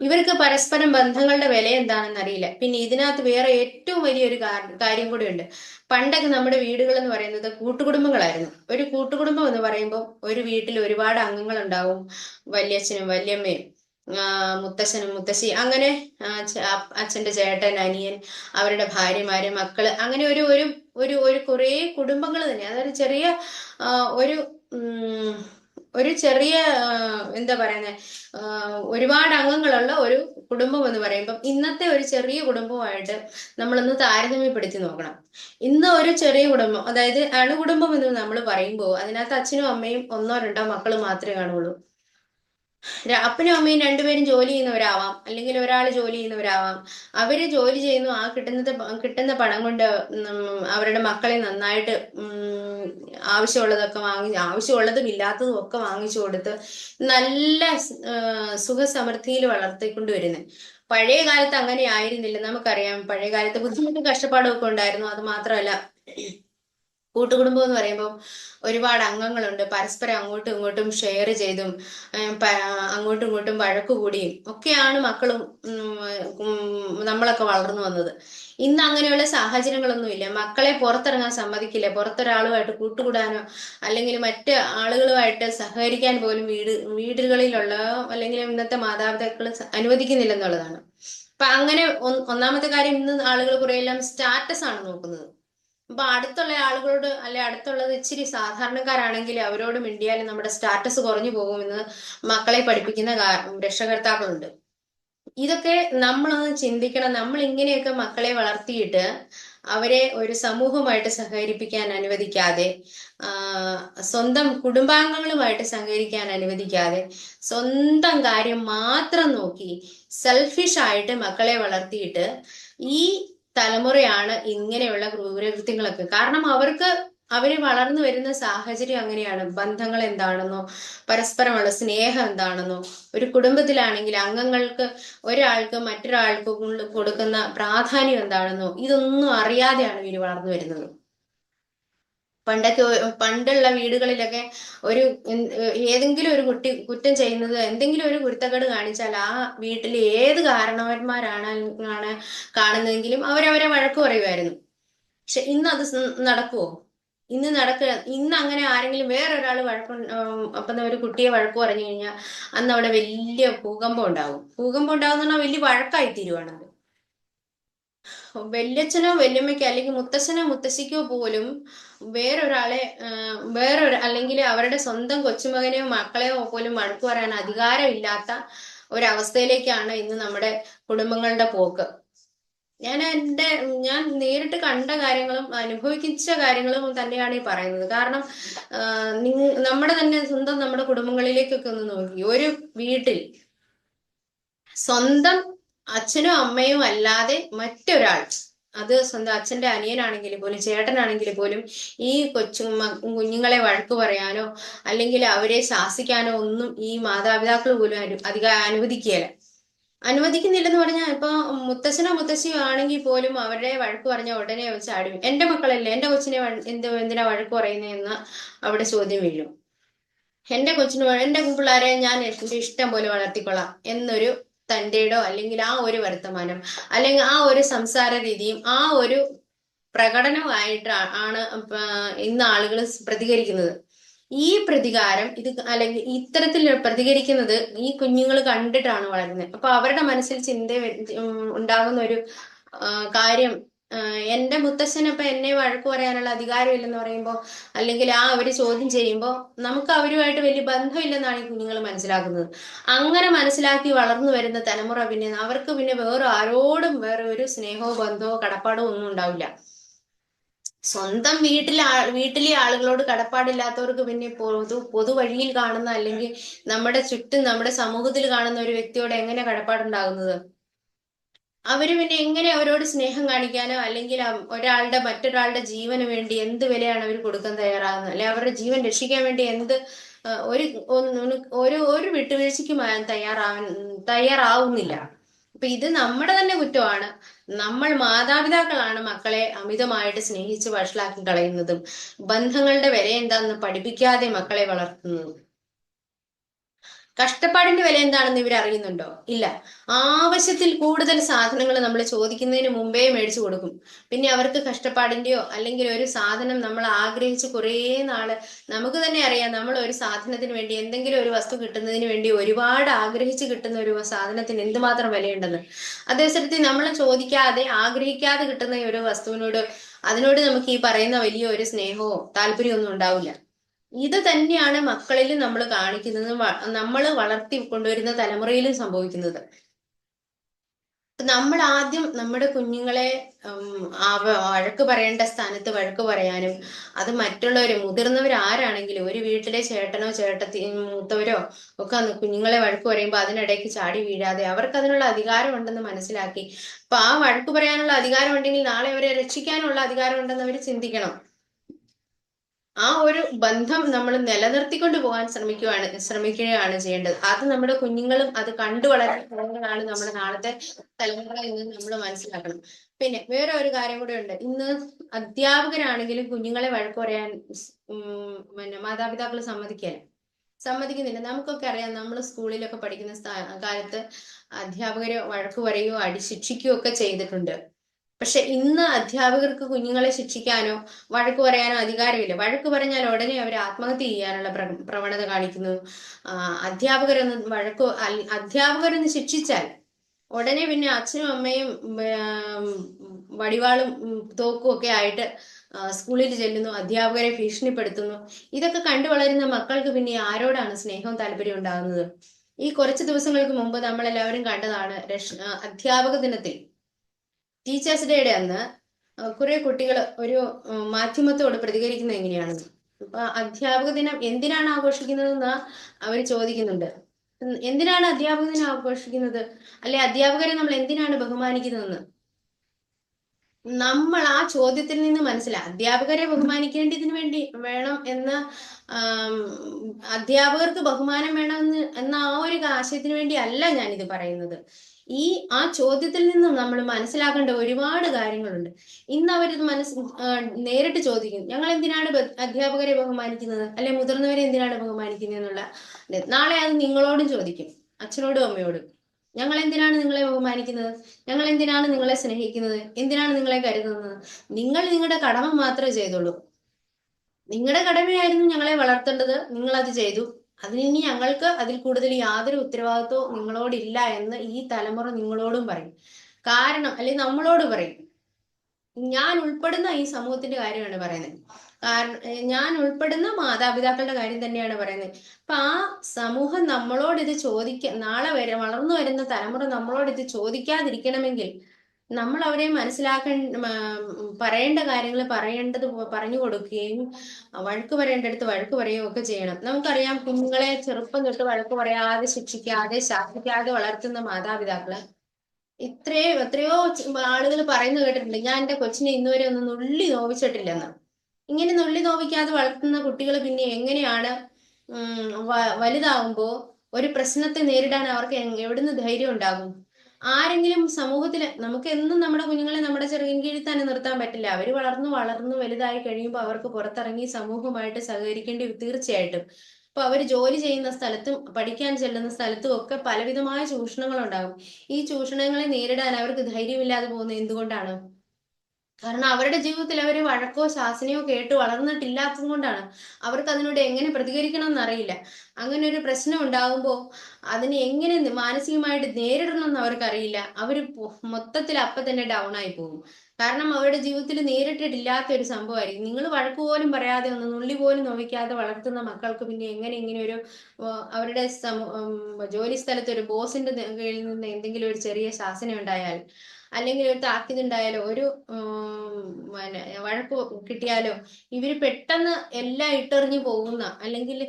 ഇവർക്ക് പരസ്പരം ബന്ധങ്ങളുടെ വില എന്താണെന്ന് അറിയില്ല. പിന്നെ ഇതിനകത്ത് വേറെ ഏറ്റവും വലിയൊരു കാര്യം കൂടെ ഉണ്ട് പണ്ടൊക്കെ നമ്മുടെ വീടുകൾ എന്ന് പറയുന്നത് കൂട്ടുകുടുംബങ്ങളായിരുന്നു. ഒരു കൂട്ടുകുടുംബം എന്ന് പറയുമ്പോൾ ഒരു വീട്ടിൽ ഒരുപാട് അംഗങ്ങൾ ഉണ്ടാവും വല്യച്ഛനും വല്യമ്മയും മുത്തശ്ശനും മുത്തശ്ശി അങ്ങനെ അച്ഛന്റെ ചേട്ടൻ അനിയൻ അവരുടെ ഭാര്യമാര് മക്കൾ അങ്ങനെ ഒരു ഒരു ഒരു ഒരു കുറേ കുടുംബങ്ങൾ തന്നെ. അതായത് ചെറിയ ഒരു ഒരു ചെറിയ എന്താ പറയുന്നത് ഒരുപാട് അംഗങ്ങളുള്ള ഒരു കുടുംബം എന്ന് പറയുമ്പം ഇന്നത്തെ ഒരു ചെറിയ കുടുംബമായിട്ട് നമ്മളൊന്ന് താരതമ്യപ്പെടുത്തി നോക്കണം. ഇന്ന് ഒരു ചെറിയ കുടുംബം അതായത് അണുകുടുംബം എന്ന് നമ്മൾ പറയുമ്പോൾ അതിനകത്ത് അച്ഛനും അമ്മയും ഒന്നോ രണ്ടോ മക്കൾ മാത്രമേ കാണുള്ളൂ. അപ്പനും അമ്മയും രണ്ടുപേരും ജോലി ചെയ്യുന്നവരാവാം. അല്ലെങ്കിൽ ഒരാൾ ജോലി ചെയ്യുന്നവരാവാം. അവർ ജോലി ചെയ്യുന്നു ആ കിട്ടുന്നത് കിട്ടുന്ന പണം കൊണ്ട് അവരുടെ മക്കളെ നന്നായിട്ട് ആവശ്യമുള്ളതൊക്കെ വാങ്ങി ആവശ്യമുള്ളതും ഇല്ലാത്തതും ഒക്കെ വാങ്ങിച്ചു കൊടുത്ത് നല്ല സുഖസമൃദ്ധിയിൽ വളർത്തിക്കൊണ്ട് വരുന്നത് പഴയ കാലത്ത് അങ്ങനെ ആയിരുന്നില്ല. നമുക്കറിയാം പഴയ കാലത്ത് ബുദ്ധിമുട്ടും കഷ്ടപ്പാടും ഒക്കെ ഉണ്ടായിരുന്നു. അത് മാത്രമല്ല കൂട്ടുകുടുംബം എന്ന് പറയുമ്പോൾ ഒരുപാട് അംഗങ്ങളുണ്ട്. പരസ്പരം അങ്ങോട്ടും ഇങ്ങോട്ടും ഷെയർ ചെയ്തും അങ്ങോട്ടും ഇങ്ങോട്ടും വഴക്കു വഴക്കുകൂടിയും ഒക്കെയാണ് മക്കളും നമ്മളൊക്കെ വളർന്നു വന്നത്. ഇന്ന് അങ്ങനെയുള്ള സാഹചര്യങ്ങളൊന്നും ഇല്ല. മക്കളെ പുറത്തിറങ്ങാൻ സമ്മതിക്കില്ല. പുറത്തൊരാളുമായിട്ട് കൂട്ടുകൂടാനോ അല്ലെങ്കിൽ മറ്റ് ആളുകളുമായിട്ട് സഹകരിക്കാൻ പോലും വീട് വീടുകളിലുള്ള അല്ലെങ്കിൽ ഇന്നത്തെ മാതാപിതാക്കൾ അനുവദിക്കുന്നില്ലെന്നുള്ളതാണ് അപ്പൊ അങ്ങനെ ഒന്നാമത്തെ കാര്യം ഇന്ന് ആളുകൾ കുറെയെല്ലാം സ്റ്റാറ്റസ് ആണ് നോക്കുന്നത്. അപ്പൊ അടുത്തുള്ള ആളുകളോട് അല്ലെ അടുത്തുള്ളത് ഇച്ചിരി സാധാരണക്കാരാണെങ്കിൽ അവരോട് മിണ്ടിയാൽ നമ്മുടെ സ്റ്റാറ്റസ് കുറഞ്ഞു പോകുമെന്ന് മക്കളെ പഠിപ്പിക്കുന്ന രക്ഷകർത്താക്കളുണ്ട്. ഇതൊക്കെ നമ്മളൊന്ന് ചിന്തിക്കണം. നമ്മൾ ഇങ്ങനെയൊക്കെ മക്കളെ വളർത്തിയിട്ട് അവരെ ഒരു സമൂഹമായിട്ട് സഹകരിപ്പിക്കാൻ അനുവദിക്കാതെ സ്വന്തം കുടുംബാംഗങ്ങളുമായിട്ട് സഹകരിക്കാൻ അനുവദിക്കാതെ സ്വന്തം കാര്യം മാത്രം നോക്കി സെൽഫിഷ് ആയിട്ട് മക്കളെ വളർത്തിയിട്ട് ഈ തലമുറയാണ് ഇങ്ങനെയുള്ള ക്രൂരകൃത്യങ്ങളൊക്കെ. കാരണം അവർക്ക് അവർ വളർന്നു വരുന്ന സാഹചര്യം അങ്ങനെയാണ്. ബന്ധങ്ങൾ എന്താണെന്നോ പരസ്പരമുള്ള സ്നേഹം എന്താണെന്നോ ഒരു കുടുംബത്തിലാണെങ്കിൽ അംഗങ്ങൾക്ക് ഒരാൾക്ക് മറ്റൊരാൾക്ക് കൊടുക്കുന്ന പ്രാധാന്യം എന്താണെന്നോ ഇതൊന്നും അറിയാതെയാണ് ഇവർ വളർന്നു വരുന്നത്. പണ്ടൊക്കെ പണ്ടുള്ള വീടുകളിലൊക്കെ ഒരു ഏതെങ്കിലും ഒരു കുട്ടി കുറ്റം ചെയ്യുന്നത് എന്തെങ്കിലും ഒരു കുരുത്തക്കേട് കാണിച്ചാൽ ആ വീട്ടിൽ ഏത് കാരണവന്മാരാണ് കാണുന്നതെങ്കിലും അവരവരെ വഴക്ക് പറയുമായിരുന്നു. പക്ഷെ ഇന്ന് അത് നടക്കുവോ? ഇന്ന് നടക്ക ഇന്ന് അങ്ങനെ ആരെങ്കിലും വേറൊരാൾ വഴക്ക് അപ്പം ഒരു കുട്ടിയെ വഴക്ക് പറഞ്ഞു കഴിഞ്ഞാൽ അന്ന് അവിടെ വലിയ ഭൂകമ്പം ഉണ്ടാവും. ഭൂകമ്പം ഉണ്ടാവും പറഞ്ഞാൽ വലിയ വഴക്കായി തീരുവാണ് അത്. വല്യച്ഛനോ വല്യമ്മയ്ക്കോ അല്ലെങ്കിൽ മുത്തച്ഛനോ മുത്തശ്ശിക്കോ പോലും വേറൊരാളെ വേറൊരു അല്ലെങ്കിൽ അവരുടെ സ്വന്തം കൊച്ചുമകനെയോ മക്കളെയോ പോലും വഴക്കു പറയാൻ അധികാരമില്ലാത്ത ഒരവസ്ഥയിലേക്കാണ് ഇന്ന് നമ്മുടെ കുടുംബങ്ങളുടെ പോക്ക്. ഞാൻ എന്റെ ഞാൻ നേരിട്ട് കണ്ട കാര്യങ്ങളും അനുഭവിച്ച കാര്യങ്ങളും തന്നെയാണ് ഈ പറയുന്നത്. കാരണം നമ്മുടെ തന്നെ സ്വന്തം നമ്മുടെ കുടുംബങ്ങളിലേക്കൊക്കെ ഒന്ന് നോക്കി. ഒരു വീട്ടിൽ സ്വന്തം അച്ഛനും അമ്മയും അല്ലാതെ മറ്റൊരാൾ അത് സ്വന്തം അച്ഛന്റെ അനിയനാണെങ്കിൽ പോലും ചേട്ടനാണെങ്കിൽ പോലും ഈ കൊച്ചു കുഞ്ഞുങ്ങളെ വഴക്ക് പറയാനോ അല്ലെങ്കിൽ അവരെ ശാസിക്കാനോ ഒന്നും ഈ മാതാപിതാക്കൾ പോലും അധികം അനുവദിക്കുകയില്ല. അനുവദിക്കുന്നില്ലെന്ന് പറഞ്ഞാൽ ഇപ്പൊ മുത്തശ്ശനോ മുത്തശ്ശിയോ ആണെങ്കിൽ പോലും അവരുടെ വഴക്ക് പറഞ്ഞ ഉടനെ വെച്ച് ആടും എന്റെ മക്കളല്ലേ എന്റെ കൊച്ചിനെ എന്ത് എന്തിനാ വഴക്ക് പറയുന്നതെന്ന് അവിടെ ചോദ്യം വീഴും. എന്റെ കൊച്ചിന് എന്റെ പിള്ളേരെ ഞാൻ എന്റെ ഇഷ്ടം പോലെ വളർത്തിക്കൊള്ളാം എന്നൊരു തന്റെടോ അല്ലെങ്കിൽ ആ ഒരു വർത്തമാനം അല്ലെങ്കിൽ ആ ഒരു സംസാര രീതിയും ആ ഒരു പ്രകടനമായിട്ട് ആണ് ഇന്ന് ആളുകൾ പ്രതികരിക്കുന്നത്. ഈ പ്രതികാരം ഇത് അല്ലെങ്കിൽ ഇത്തരത്തിൽ പ്രതികരിക്കുന്നത് ഈ കുഞ്ഞുങ്ങൾ കണ്ടിട്ടാണ് വളരുന്നത്. അപ്പൊ അവരുടെ മനസ്സിൽ ചിന്ത ഉണ്ടാകുന്ന ഒരു കാര്യം എന്റെ മുത്തശ്ശനപ്പൊ എന്നെ വഴക്ക് പറയാനുള്ള അധികാരമില്ലെന്ന് പറയുമ്പോൾ അല്ലെങ്കിൽ ആ അവർ ചോദ്യം ചെയ്യുമ്പോൾ നമുക്ക് അവരുമായിട്ട് വലിയ ബന്ധമില്ലെന്നാണ് ഈ കുഞ്ഞുങ്ങൾ മനസ്സിലാക്കുന്നത്. അങ്ങനെ മനസ്സിലാക്കി വളർന്നു വരുന്ന തലമുറ പിന്നെ അവർക്ക് പിന്നെ വേറെ ആരോടും വേറെ ഒരു സ്നേഹമോ ബന്ധമോ കടപ്പാടോ ഒന്നും ഉണ്ടാവില്ല. സ്വന്തം വീട്ടിലെ വീട്ടിലെ ആളുകളോട് കടപ്പാടില്ലാത്തവർക്ക് പിന്നെ പൊതു പൊതുവഴിയിൽ കാണുന്ന അല്ലെങ്കിൽ നമ്മുടെ ചുറ്റും നമ്മുടെ സമൂഹത്തിൽ കാണുന്ന ഒരു വ്യക്തിയോട് എങ്ങനെ കടപ്പാടുണ്ടാകുന്നത്? അവർ പിന്നെ എങ്ങനെ അവരോട് സ്നേഹം കാണിക്കാനോ അല്ലെങ്കിൽ ഒരാളുടെ മറ്റൊരാളുടെ ജീവന് വേണ്ടി എന്ത് വിലയാണ് അവർ കൊടുക്കാൻ തയ്യാറാകുന്നത്? അല്ലെ അവരുടെ ജീവൻ രക്ഷിക്കാൻ വേണ്ടി എന്ത് ഒരു ഒരു ഒരു വിട്ടുവീഴ്ചയ്ക്കും തയ്യാറാവുന്നില്ല. അപ്പൊ ഇത് നമ്മുടെ തന്നെ കുറ്റമാണ്. നമ്മൾ മാതാപിതാക്കളാണ് മക്കളെ അമിതമായിട്ട് സ്നേഹിച്ച് വഷളാക്കി കളയുന്നതും ബന്ധങ്ങളുടെ വില എന്താണെന്ന് പഠിപ്പിക്കാതെ മക്കളെ വളർത്തുന്നതും. കഷ്ടപ്പാടിന്റെ വില എന്താണെന്ന് ഇവർ അറിയുന്നുണ്ടോ? ഇല്ല. ആവശ്യത്തിൽ കൂടുതൽ സാധനങ്ങൾ നമ്മൾ ചോദിക്കുന്നതിന് മുമ്പേ മേടിച്ചു കൊടുക്കും. പിന്നെ അവർക്ക് കഷ്ടപ്പാടിന്റെയോ അല്ലെങ്കിൽ ഒരു സാധനം നമ്മൾ ആഗ്രഹിച്ച് കുറേ നാൾ നമുക്ക് തന്നെ അറിയാം നമ്മൾ ഒരു സാധനത്തിന് വേണ്ടി എന്തെങ്കിലും ഒരു വസ്തു കിട്ടുന്നതിന് വേണ്ടി ഒരുപാട് ആഗ്രഹിച്ച് കിട്ടുന്ന ഒരു സാധനത്തിന് എന്തുമാത്രം വിലയുണ്ടെന്ന്. അതേസരത്തിൽ നമ്മൾ ചോദിക്കാതെ ആഗ്രഹിക്കാതെ കിട്ടുന്ന ഒരു വസ്തുവിനോട് അതിനോട് നമുക്ക് ഈ പറയുന്ന വലിയ ഒരു സ്നേഹമോ താല്പര്യമൊന്നും ഉണ്ടാവില്ല. ഇത് തന്നെയാണ് മക്കളിൽ നമ്മൾ കാണിക്കുന്നത് നമ്മൾ വളർത്തി കൊണ്ടുവരുന്ന തലമുറയിലും സംഭവിക്കുന്നത്. നമ്മൾ ആദ്യം നമ്മുടെ കുഞ്ഞുങ്ങളെ വഴക്ക് പറയേണ്ട സ്ഥാനത്ത് വഴക്ക് പറയാനും അത് മറ്റുള്ളവർ മുതിർന്നവർ ആരാണെങ്കിലും ഒരു വീട്ടിലെ ചേട്ടനോ ചേട്ടത്തി മൂത്തവരോ ഒക്കെ കുഞ്ഞുങ്ങളെ വഴക്ക് പറയുമ്പോൾ അതിനിടയ്ക്ക് ചാടി വീഴാതെ അവർക്ക് അതിനുള്ള അധികാരമുണ്ടെന്ന് മനസ്സിലാക്കി. അപ്പൊ ആ വഴക്ക് പറയാനുള്ള അധികാരമുണ്ടെങ്കിൽ നാളെ അവരെ രക്ഷിക്കാനുള്ള അധികാരമുണ്ടെന്ന് അവർ ചിന്തിക്കണം. ആ ഒരു ബന്ധം നമ്മൾ നിലനിർത്തിക്കൊണ്ട് പോകാൻ ശ്രമിക്കുകയാണ് ശ്രമിക്കുകയാണ് ചെയ്യേണ്ടത്. അത് നമ്മുടെ കുഞ്ഞുങ്ങളും അത് കണ്ടു വളരുന്നതാണ് നമ്മുടെ നാളത്തെ തലമുറ എന്ന് നമ്മൾ മനസ്സിലാക്കണം. പിന്നെ വേറെ ഒരു കാര്യം കൂടെ ഉണ്ട്. ഇന്ന് അധ്യാപകരാണെങ്കിലും കുഞ്ഞുങ്ങളെ വഴക്ക് പറയാൻ പിന്നെ മാതാപിതാക്കൾ സമ്മതിക്കല. സമ്മതിക്കുന്നില്ല. നമുക്കൊക്കെ അറിയാം നമ്മൾ സ്കൂളിലൊക്കെ പഠിക്കുന്ന കാലത്ത് അധ്യാപകരെ വഴക്ക് പറയുകയോ അടി ശിക്ഷിക്കുകയോ ഒക്കെ ചെയ്തിട്ടുണ്ട്. പക്ഷെ ഇന്ന് അധ്യാപകർക്ക് കുഞ്ഞുങ്ങളെ ശിക്ഷിക്കാനോ വഴക്ക് പറയാനോ അധികാരമില്ല. വഴക്ക് പറഞ്ഞാൽ ഉടനെ അവർ ആത്മഹത്യ ചെയ്യാനുള്ള പ്രവണത കാണിക്കുന്നു. അധ്യാപകരൊന്ന് വഴക്ക് അധ്യാപകരൊന്ന് ശിക്ഷിച്ചാൽ ഉടനെ പിന്നെ അച്ഛനും അമ്മയും വടിവാളും തോക്കും ഒക്കെ ആയിട്ട് സ്കൂളിൽ ചെല്ലുന്നു അധ്യാപകരെ ഭീഷണിപ്പെടുത്തുന്നു. ഇതൊക്കെ കണ്ടു വളരുന്ന മക്കൾക്ക് പിന്നെ ആരോടാണ് സ്നേഹവും താല്പര്യവും ഉണ്ടാകുന്നത്? ഈ കുറച്ച് ദിവസങ്ങൾക്ക് മുമ്പ് നമ്മളെല്ലാവരും കണ്ടതാണ് അധ്യാപക ദിനത്തിൽ ടീച്ചേഴ്സ് ഡേയുടെ അന്ന് കുറെ കുട്ടികൾ ഒരു മാധ്യമത്തോട് പ്രതികരിക്കുന്നത് എങ്ങനെയാണ്? അപ്പൊ അധ്യാപക ദിനം എന്തിനാണ് ആഘോഷിക്കുന്നത് എന്ന് അവർ ചോദിക്കുന്നുണ്ട്. എന്തിനാണ് അധ്യാപക ദിനം ആഘോഷിക്കുന്നത്? അല്ലെ അധ്യാപകരെ നമ്മൾ എന്തിനാണ് ബഹുമാനിക്കുന്നതെന്ന്? നമ്മൾ ആ ചോദ്യത്തിൽ നിന്ന് മനസ്സിലായി അധ്യാപകരെ ബഹുമാനിക്കേണ്ടതിന് വേണ്ടി വേണം എന്ന് അധ്യാപകർക്ക് ബഹുമാനം വേണമെന്ന് എന്ന ആ ഒരു ആശയത്തിന് വേണ്ടി അല്ല ഞാൻ ഇത് പറയുന്നത്. ഈ ആ ചോദ്യത്തിൽ നിന്നും നമ്മൾ മനസ്സിലാക്കേണ്ട ഒരുപാട് കാര്യങ്ങളുണ്ട്. ഇന്ന് അവർ മനസ് നേരിട്ട് ചോദിക്കും ഞങ്ങൾ എന്തിനാണ് അധ്യാപകരെ ബഹുമാനിക്കുന്നത്? അല്ലെ മുതിർന്നവരെ എന്തിനാണ് ബഹുമാനിക്കുന്നത് എന്നുള്ള നാളെ അത് നിങ്ങളോടും ചോദിക്കും അച്ഛനോടും അമ്മയോടും. ഞങ്ങൾ എന്തിനാണ് നിങ്ങളെ ബഹുമാനിക്കുന്നത്? ഞങ്ങൾ എന്തിനാണ് നിങ്ങളെ സ്നേഹിക്കുന്നത്? എന്തിനാണ് നിങ്ങളെ കരുതുന്നത്? നിങ്ങൾ നിങ്ങളുടെ കടമ മാത്രമേ ചെയ്തുള്ളൂ. നിങ്ങളുടെ കടമയായിരുന്നു ഞങ്ങളെ വളർത്തേണ്ടത്. നിങ്ങൾ അത് ചെയ്തു. അതിനി ഞങ്ങൾക്ക് അതിൽ കൂടുതൽ യാതൊരു ഉത്തരവാദിത്വവും നിങ്ങളോടില്ല എന്ന് ഈ തലമുറ നിങ്ങളോടും പറയും. കാരണം അല്ലെങ്കിൽ നമ്മളോട് പറയും. ഞാൻ ഉൾപ്പെടുന്ന ഈ സമൂഹത്തിന്റെ കാര്യമാണ് പറയുന്നത്. ഞാൻ ഉൾപ്പെടുന്ന മാതാപിതാക്കളുടെ കാര്യം തന്നെയാണ് പറയുന്നത്. അപ്പൊ ആ സമൂഹം നമ്മളോട് ഇത് ചോദിക്ക നാളെ വരെ വളർന്നു വരുന്ന തലമുറ നമ്മളോട് ഇത് ചോദിക്കാതിരിക്കണമെങ്കിൽ നമ്മൾ അവരെ മനസ്സിലാക്കാൻ പറയേണ്ട കാര്യങ്ങൾ പറയേണ്ടത് പറഞ്ഞു കൊടുക്കുകയും വഴക്ക് പറയേണ്ടടുത്ത് വഴക്ക് പറയുകയും ഒക്കെ ചെയ്യണം. നമുക്കറിയാം കുഞ്ഞുങ്ങളെ ചെറുപ്പം തൊട്ട് വഴക്ക് പറയാതെ ശിക്ഷിക്കാതെ ശാസിക്കാതെ വളർത്തുന്ന മാതാപിതാക്കൾ ഇത്രയോ എത്രയോ ആളുകൾ പറയുന്നു കേട്ടിട്ടുണ്ട്. ഞാൻ എന്റെ കൊച്ചിനെ ഇന്നുവരെ ഒന്നും നുള്ളി നോവിച്ചിട്ടില്ലെന്ന്. ഇങ്ങനെ നുള്ളി നോവിക്കാതെ വളർത്തുന്ന കുട്ടികൾ പിന്നെ എങ്ങനെയാണ് വലുതാവുമ്പോൾ ഒരു പ്രശ്നത്തെ നേരിടാൻ അവർക്ക് എവിടുന്ന് ധൈര്യം ഉണ്ടാകും? ആരെങ്കിലും സമൂഹത്തിൽ നമുക്ക് എന്നും നമ്മുടെ കുഞ്ഞുങ്ങളെ നമ്മുടെ ചെറുകിൻ കീഴിൽ തന്നെ നിർത്താൻ പറ്റില്ല. അവർ വളർന്നു വളർന്നു വലുതായി കഴിയുമ്പോൾ അവർക്ക് പുറത്തിറങ്ങി സമൂഹമായിട്ട് സഹകരിക്കേണ്ടി തീർച്ചയായിട്ടും. അപ്പൊ അവർ ജോലി ചെയ്യുന്ന സ്ഥലത്തും പഠിക്കാൻ ചെല്ലുന്ന സ്ഥലത്തും ഒക്കെ പലവിധമായ ചൂഷണങ്ങൾ ഉണ്ടാകും ഈ ചൂഷണങ്ങളെ നേരിടാൻ അവർക്ക് ധൈര്യമില്ലാതെ പോകുന്നത് എന്തുകൊണ്ടാണ്? കാരണം അവരുടെ ജീവിതത്തിൽ അവർ വഴക്കോ ശാസനയോ കേട്ട് വളർന്നിട്ടില്ലാത്തത് കൊണ്ടാണ് അവർക്ക് അതിനോട് എങ്ങനെ പ്രതികരിക്കണം എന്നറിയില്ല. അങ്ങനെ ഒരു പ്രശ്നം ഉണ്ടാകുമ്പോൾ അതിനെ എങ്ങനെ മാനസികമായിട്ട് നേരിടണം എന്ന് അവർക്കറിയില്ല. അവർ മൊത്തത്തിൽ അപ്പം തന്നെ ഡൗൺ ആയി പോകും. കാരണം അവരുടെ ജീവിതത്തിൽ നേരിട്ടിട്ടില്ലാത്ത ഒരു സംഭവമായിരിക്കും. നിങ്ങൾ വഴക്ക് പോലും പറയാതെ ഒന്ന് നുള്ളി പോലും നോവിക്കാതെ വളർത്തുന്ന മക്കൾക്ക് പിന്നെ എങ്ങനെ ഇങ്ങനെ ഒരു അവരുടെ ജോലി സ്ഥലത്ത് ഒരു ബോസിന്റെ കീഴിൽ നിന്ന് എന്തെങ്കിലും ഒരു ചെറിയ ശാസന ഉണ്ടായാൽ അല്ലെങ്കിൽ ഒരു താക്കീതുണ്ടായാലോ ഒരു വഴക്ക് കിട്ടിയാലോ ഇവർ പെട്ടെന്ന് എല്ലാം ഇട്ടെറിഞ്ഞു പോകുന്ന അല്ലെങ്കിൽ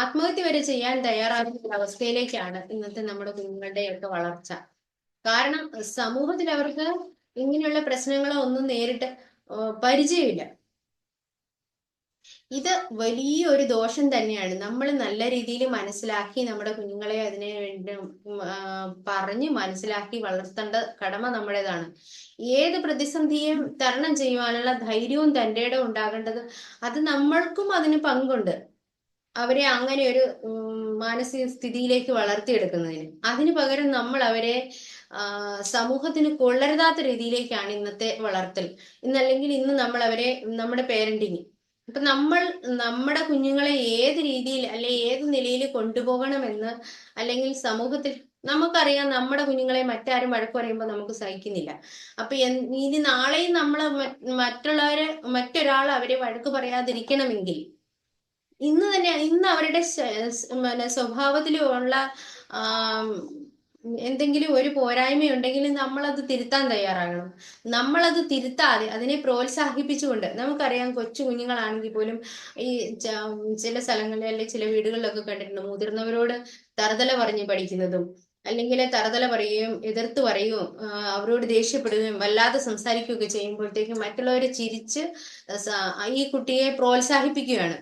ആത്മഹത്യ വരെ ചെയ്യാൻ തയ്യാറാകുന്ന ഒരു അവസ്ഥയിലേക്കാണ് ഇന്നത്തെ നമ്മുടെ കുഞ്ഞുങ്ങളുടെയൊക്കെ വളർച്ച. കാരണം സമൂഹത്തിൽ അവർക്ക് ഇങ്ങനെയുള്ള പ്രശ്നങ്ങളോ ഒന്നും നേരിട്ട് പരിചയമില്ല. ഇത് വലിയൊരു ദോഷം തന്നെയാണ്. നമ്മൾ നല്ല രീതിയിൽ മനസ്സിലാക്കി നമ്മുടെ കുഞ്ഞുങ്ങളെ അതിനെ വേണ്ടി പറഞ്ഞ് മനസ്സിലാക്കി വളർത്തേണ്ട കടമ നമ്മുടേതാണ്. ഏത് പ്രതിസന്ധിയും തരണം ചെയ്യുവാനുള്ള ധൈര്യവും തന്റെ ഇടം ഉണ്ടാകേണ്ടത് അത് നമ്മൾക്കും അതിന് പങ്കുണ്ട്. അവരെ അങ്ങനെ ഒരു മാനസിക സ്ഥിതിയിലേക്ക് വളർത്തിയെടുക്കുന്നതിന്. അതിന് പകരം നമ്മൾ അവരെ സമൂഹത്തിന് കൊള്ളരുതാത്ത രീതിയിലേക്കാണ് ഇന്നത്തെ വളർത്തൽ. ഇന്നല്ലെങ്കിൽ ഇന്ന് നമ്മൾ അവരെ നമ്മുടെ പേരന്റിങ് ഇപ്പൊ നമ്മൾ നമ്മുടെ കുഞ്ഞുങ്ങളെ ഏത് രീതിയിൽ അല്ലെ ഏത് നിലയിൽ കൊണ്ടുപോകണമെന്ന് അല്ലെങ്കിൽ സമൂഹത്തിൽ നമുക്കറിയാം നമ്മുടെ കുഞ്ഞുങ്ങളെ മറ്റാരും വഴക്ക് പറയുമ്പോൾ നമുക്ക് സഹിക്കുന്നില്ല. അപ്പൊ ഇനി നാളെയും നമ്മൾ മറ്റുള്ളവരെ മറ്റൊരാൾ അവരെ വഴക്ക് പറയാതിരിക്കണമെങ്കിൽ ഇന്ന് തന്നെ ഇന്ന് അവരുടെ സ്വഭാവത്തിലുള്ള എന്തെങ്കിലും ഒരു പോരായ്മ പോരായ്മയുണ്ടെങ്കിൽ നമ്മളത് തിരുത്താൻ തയ്യാറാകണം. നമ്മളത് തിരുത്താതെ അതിനെ പ്രോത്സാഹിപ്പിച്ചുകൊണ്ട് നമുക്കറിയാം കൊച്ചു കുഞ്ഞുങ്ങളാണെങ്കിൽ പോലും ഈ ചില സ്ഥലങ്ങളിൽ അല്ലെങ്കിൽ ചില വീടുകളിലൊക്കെ കണ്ടിട്ടുണ്ട് മുതിർന്നവരോട് തറുതല പറഞ്ഞ് പഠിക്കുന്നതും അല്ലെങ്കിൽ തറുതല പറയുകയും എതിർത്ത് പറയുകയും അവരോട് ദേഷ്യപ്പെടുകയും വല്ലാതെ സംസാരിക്കുകയൊക്കെ ചെയ്യുമ്പോഴത്തേക്കും മറ്റുള്ളവരെ ചിരിച്ച് ഈ കുട്ടിയെ പ്രോത്സാഹിപ്പിക്കുകയാണ്.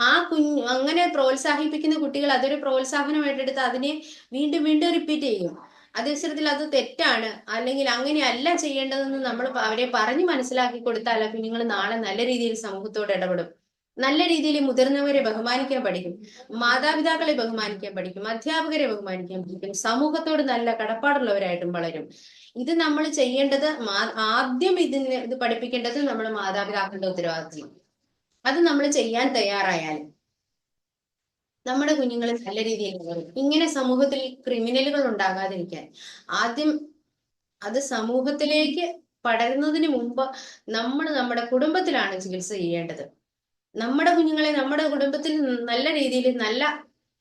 ആ കുഞ്ഞ് അങ്ങനെ പ്രോത്സാഹിപ്പിക്കുന്ന കുട്ടികൾ അതൊരു പ്രോത്സാഹനമായിട്ടെടുത്ത് അതിനെ വീണ്ടും വീണ്ടും റിപ്പീറ്റ് ചെയ്യും. അതവസരത്തിൽ അത് തെറ്റാണ്. അല്ലെങ്കിൽ അങ്ങനെയല്ല ചെയ്യേണ്ടതെന്ന് നമ്മൾ അവരെ പറഞ്ഞു മനസ്സിലാക്കി കൊടുത്താൽ കുഞ്ഞുങ്ങൾ നാളെ നല്ല രീതിയിൽ സമൂഹത്തോട് ഇടപെടും. നല്ല രീതിയിൽ മുതിർന്നവരെ ബഹുമാനിക്കാൻ പഠിക്കും. മാതാപിതാക്കളെ ബഹുമാനിക്കാൻ പഠിക്കും. അധ്യാപകരെ ബഹുമാനിക്കാൻ പഠിക്കും. സമൂഹത്തോട് നല്ല കടപ്പാടുള്ളവരായിട്ടും വളരും. ഇത് നമ്മൾ ചെയ്യേണ്ടത് ആദ്യം ഇതിന് ഇത് പഠിപ്പിക്കേണ്ടത് നമ്മൾ മാതാപിതാക്കളുടെ ഉത്തരവാദിത്വം അത് നമ്മൾ ചെയ്യാൻ തയ്യാറായാൽ നമ്മുടെ കുഞ്ഞുങ്ങൾ നല്ല രീതിയിൽ ഇങ്ങനെ സമൂഹത്തിൽ ക്രിമിനലുകൾ ഉണ്ടാകാതിരിക്കാൻ ആദ്യം അത് സമൂഹത്തിലേക്ക് പടരുന്നതിന് മുമ്പ് നമ്മൾ നമ്മുടെ കുടുംബത്തിലാണ് ചികിത്സ ചെയ്യേണ്ടത്. നമ്മുടെ കുഞ്ഞുങ്ങളെ നമ്മുടെ കുടുംബത്തിൽ നല്ല രീതിയിൽ നല്ല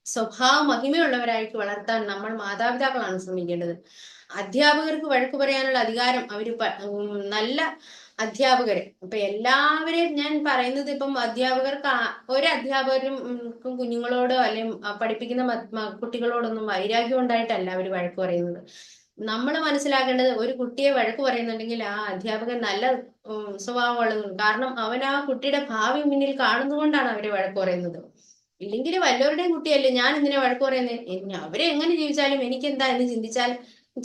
സ്വഭാവ മഹിമയുള്ളവരായിട്ട് വളർത്താൻ നമ്മൾ മാതാപിതാക്കളാണ് ശ്രമിക്കേണ്ടത്. അധ്യാപകർക്ക് വഴക്ക് പറയാനുള്ള അധികാരം അവർ നല്ല അധ്യാപകര്. അപ്പൊ എല്ലാവരെയും ഞാൻ പറയുന്നത് ഇപ്പം അധ്യാപകർക്ക് ഒരു അധ്യാപകരും കുഞ്ഞുങ്ങളോടോ അല്ലെങ്കിൽ പഠിപ്പിക്കുന്ന കുട്ടികളോടൊന്നും വൈരാഗ്യം ഉണ്ടായിട്ടല്ല അവർ വഴക്ക് പറയുന്നത്. നമ്മൾ മനസ്സിലാക്കേണ്ടത് ഒരു കുട്ടിയെ വഴക്ക് പറയുന്നുണ്ടെങ്കിൽ ആ അധ്യാപകൻ നല്ല സ്വഭാവമുള്ളതും കാരണം അവൻ ആ കുട്ടിയുടെ ഭാവി മുന്നിൽ കാണുന്നതുകൊണ്ടാണ് അവരെ വഴക്ക് പറയുന്നത്. ഇല്ലെങ്കിൽ വല്ലവരുടെയും കുട്ടിയല്ലേ ഞാൻ എന്തിനാ വഴക്ക് പറയുന്നത് അവരെ എങ്ങനെ ജീവിച്ചാലും എനിക്കെന്താ എന്ന് ചിന്തിച്ചാൽ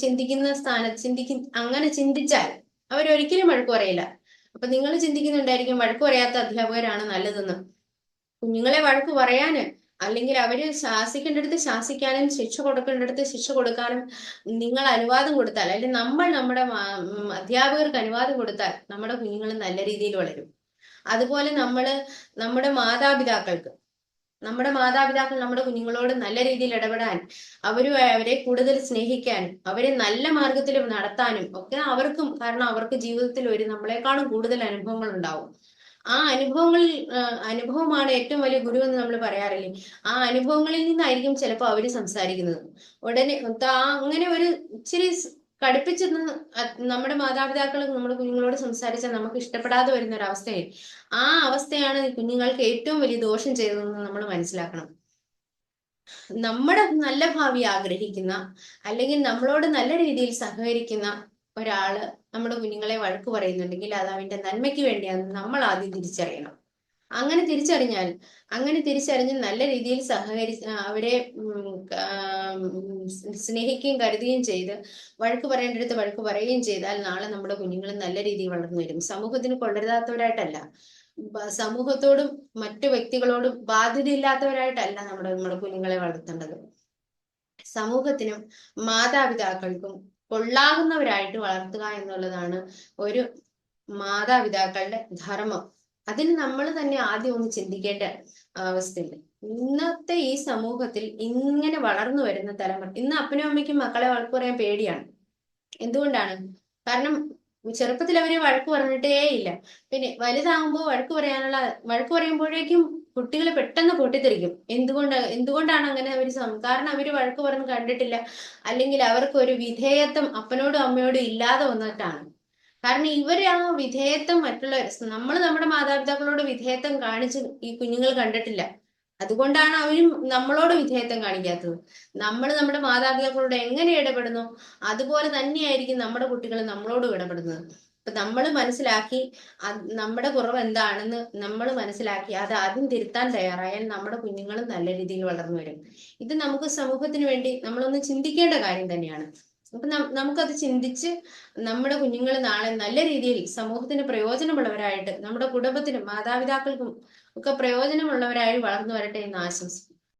ചിന്തിക്കുന്ന സ്ഥാനത്ത് ചിന്തിക്കുന്ന അങ്ങനെ ചിന്തിച്ചാൽ അവരൊരിക്കലും വഴക്ക് പറയില്ല. അപ്പൊ നിങ്ങൾ ചിന്തിക്കുന്നുണ്ടായിരിക്കും വഴക്ക് പറയാത്ത അധ്യാപകരാണ് നല്ലതെന്ന്. കുഞ്ഞുങ്ങളെ വഴക്ക് പറയാന് അല്ലെങ്കിൽ അവർ ശാസിക്കേണ്ടടുത്ത് ശാസിക്കാനും ശിക്ഷ കൊടുക്കേണ്ടടുത്ത് ശിക്ഷ കൊടുക്കാനും നിങ്ങൾ അനുവാദം കൊടുത്താൽ അല്ലെങ്കിൽ നമ്മൾ നമ്മുടെ അധ്യാപകർക്ക് അനുവാദം കൊടുത്താൽ നമ്മുടെ കുഞ്ഞുങ്ങൾ നല്ല രീതിയിൽ വളരും. അതുപോലെ നമ്മൾ നമ്മുടെ മാതാപിതാക്കൾക്ക് നമ്മുടെ മാതാപിതാക്കൾ നമ്മുടെ കുഞ്ഞുങ്ങളോട് നല്ല രീതിയിൽ ഇടപെടാൻ അവർ അവരെ കൂടുതൽ സ്നേഹിക്കാനും അവരെ നല്ല മാർഗത്തിൽ നടത്താനും ഒക്കെ അവർക്കും കാരണം അവർക്ക് ജീവിതത്തിൽ ഒരു നമ്മളെക്കാളും കൂടുതൽ അനുഭവങ്ങൾ ഉണ്ടാവും. ആ അനുഭവങ്ങളിൽ അനുഭവമാണ് ഏറ്റവും വലിയ ഗുരു എന്ന് നമ്മൾ പറയാറില്ലേ? ആ അനുഭവങ്ങളിൽ നിന്നായിരിക്കും ചിലപ്പോൾ അവർ സംസാരിക്കുന്നത്. ഉടനെ അങ്ങനെ ഒരു ഇച്ചിരി അ- നമ്മുടെ മാതാപിതാക്കൾ നമ്മുടെ കുഞ്ഞുങ്ങളോട് സംസാരിച്ചാൽ നമുക്ക് ഇഷ്ടപ്പെടാതെ വരുന്ന ഒരു അവസ്ഥയിൽ ആ അവസ്ഥയാണ് കുഞ്ഞുങ്ങൾക്ക് ഏറ്റവും വലിയ ദോഷം ചെയ്തതെന്ന് നമ്മൾ മനസ്സിലാക്കണം. നമ്മുടെ നല്ല ഭാവി ആഗ്രഹിക്കുന്ന അല്ലെങ്കിൽ നമ്മളോട് നല്ല രീതിയിൽ സഹകരിക്കുന്ന ഒരാൾ നമ്മുടെ കുഞ്ഞുങ്ങളെ വഴക്ക് പറയുന്നുണ്ടെങ്കിൽ അത് അവന്റെ നന്മയ്ക്ക് വേണ്ടിയാണെന്ന് നമ്മൾ ആദ്യം തിരിച്ചറിയണം. അങ്ങനെ തിരിച്ചറിഞ്ഞാൽ അങ്ങനെ തിരിച്ചറിഞ്ഞ് നല്ല രീതിയിൽ സഹകരി അവരെ സ്നേഹിക്കുകയും കരുതുകയും ചെയ്ത് വഴക്ക് പറയേണ്ടടുത്ത് വഴക്ക് പറയുകയും ചെയ്താൽ നാളെ നമ്മുടെ കുഞ്ഞുങ്ങൾ നല്ല രീതിയിൽ വളർന്നു വരും. സമൂഹത്തിന് കൊള്ളരുതാത്തവരായിട്ടല്ല. സമൂഹത്തോടും മറ്റു വ്യക്തികളോടും ബാധ്യതയില്ലാത്തവരായിട്ടല്ല നമ്മുടെ നമ്മുടെ കുഞ്ഞുങ്ങളെ വളർത്തേണ്ടത്. സമൂഹത്തിനും മാതാപിതാക്കൾക്കും കൊള്ളാകുന്നവരായിട്ട് വളർത്തുക എന്നുള്ളതാണ് ഒരു മാതാപിതാക്കളുടെ ധർമ്മം. അതിന് നമ്മൾ തന്നെ ആദ്യം ഒന്ന് ചിന്തിക്കേണ്ട അവസ്ഥയുണ്ട്. ഇന്നത്തെ ഈ സമൂഹത്തിൽ ഇങ്ങനെ വളർന്നു വരുന്ന തലമുറ ഇന്ന് അപ്പനും അമ്മയ്ക്കും മക്കളെ വഴക്ക് പറയാൻ പേടിയാണ്. എന്തുകൊണ്ടാണ്? കാരണം ചെറുപ്പത്തിൽ അവർ വഴക്ക് പറഞ്ഞിട്ടേ ഇല്ല. പിന്നെ വലുതാകുമ്പോൾ വഴക്ക് പറയാനുള്ള വഴക്ക് പറയുമ്പോഴേക്കും കുട്ടികൾ പെട്ടെന്ന് പൊട്ടിത്തെറിക്കും. എന്തുകൊണ്ട് എന്തുകൊണ്ടാണ് അങ്ങനെ അവർ കാരണം അവർ വഴക്ക് പറഞ്ഞ് കണ്ടിട്ടില്ല. അല്ലെങ്കിൽ അവർക്ക് ഒരു വിധേയത്വം അപ്പനോടും അമ്മയോടും ഇല്ലാതെ വന്നിട്ടാണ്. കാരണം ഇവരാണോ വിധേയത്വം മറ്റുള്ള നമ്മൾ നമ്മുടെ മാതാപിതാക്കളോട് വിധേയത്വം കാണിച്ച് ഈ കുഞ്ഞുങ്ങൾ കണ്ടിട്ടില്ല. അതുകൊണ്ടാണ് അവരും നമ്മളോട് വിധേയത്വം കാണിക്കാത്തത്. നമ്മൾ നമ്മുടെ മാതാപിതാക്കളോട് എങ്ങനെ ഇടപെടുന്നു? അതുപോലെ തന്നെയായിരിക്കും നമ്മുടെ കുട്ടികൾ നമ്മളോട് ഇടപെടുന്നത്. അപ്പൊ നമ്മൾ മനസ്സിലാക്കി നമ്മുടെ കുറവ് എന്താണെന്ന് നമ്മൾ മനസ്സിലാക്കി അത് ആദ്യം തിരുത്താൻ തയ്യാറായാൽ നമ്മുടെ കുഞ്ഞുങ്ങളും നല്ല രീതിയിൽ വളർന്നു വരും. ഇത് നമുക്ക് സമൂഹത്തിന് വേണ്ടി നമ്മളൊന്ന് ചിന്തിക്കേണ്ട കാര്യം തന്നെയാണ്. അപ്പൊ നമുക്ക് നമുക്കത് ചിന്തിച്ച് നമ്മുടെ കുഞ്ഞുങ്ങൾ നാളെ നല്ല രീതിയിൽ സമൂഹത്തിന് പ്രയോജനമുള്ളവരായിട്ട് നമ്മുടെ കുടുംബത്തിനും മാതാപിതാക്കൾക്കും ഒക്കെ പ്രയോജനമുള്ളവരായി വളർന്നു വരട്ടെ എന്ന് ആശംസിക്കുന്നു.